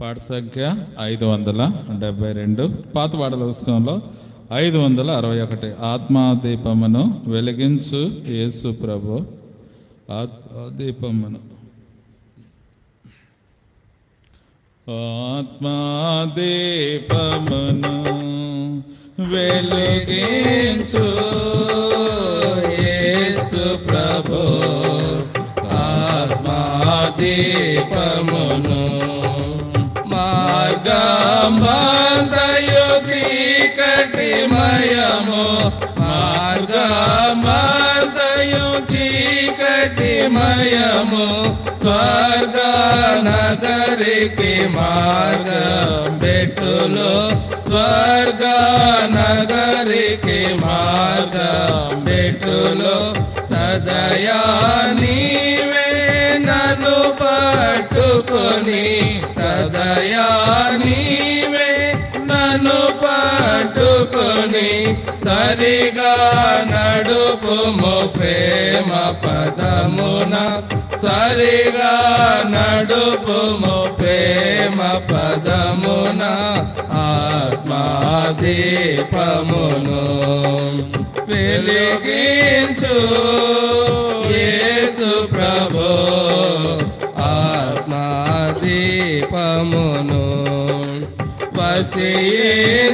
పాట సంఖ్య ఐదు వందల డెబ్బై రెండు. పాత పాటల పుస్తకంలో ఐదు వందల అరవై ఒకటి. ఆత్మాదీపమును వెలిగించు యేసు ప్రభు. ఆత్మాదీపమును. ఆత్మాదీపమును వెలిగించు యేసు ప్రభు. ఆత్మాదీపమును చీకటిమయము మార్గమంతయు చీకటిమయము స్వర్గ నగరికి మార్గం బెట్టులు స్వర్గ నగరికి మార్గం బెట్టులు సదయా నీవే నన్ను పట్టుకొని సదయా పట్టుకొని సరిగా నడుపుము ప్రేమ పదమున. సరిగా నడుపుము ప్రేమ పదమున. ఆత్మాదీపమును వెలిగించు యేసు ప్రభు. ఆత్మాదీపమును వసించుమునా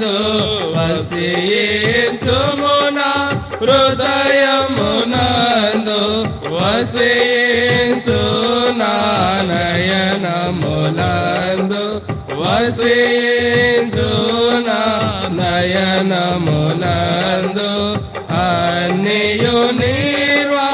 నందు హృదయమునందు హృదయమునందు వసించు నా నయనములందు వసించు నా నయనములందు అన్నియు నిర్వాహించుతున్నావు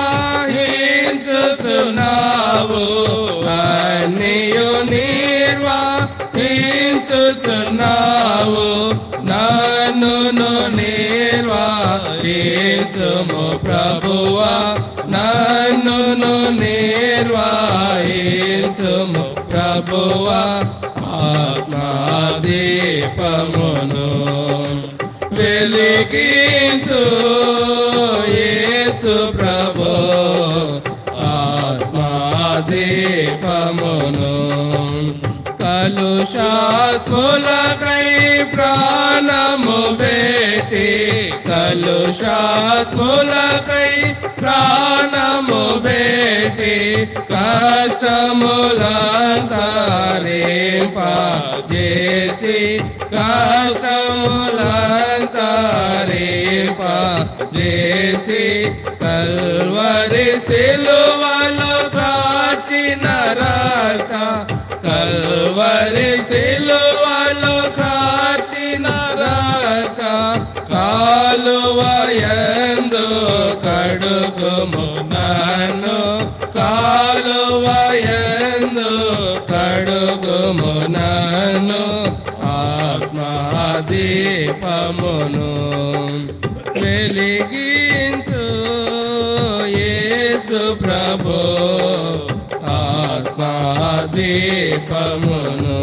అన్నియు నిర్వాహించుతున్నావు నన్ను నిర్వాహించుము ప్రభువా. నన్ను నిర్వాహించుము ప్రభువా. ఆత్మాదీపమును వెలిగించు యేసు ప్రభు. ఆత్మాదీపమును కలుషాత్ములకై ప్రాణము బేటి కలుషాత్ములకై ప్రాణము బేటి కష్టములంతరింప చేసి కష్టములంతరింప చేసి కల్వరి సిలువలు కాచిన రక్త కల్వరి సిలువలు కాచిన రక్త కాలువయందు కడుగుము నన్ను కాలువయందు కడుగుము నన్ను ఆత్మాదీపమును వెలిగించు యేసు ప్రభు దీపమును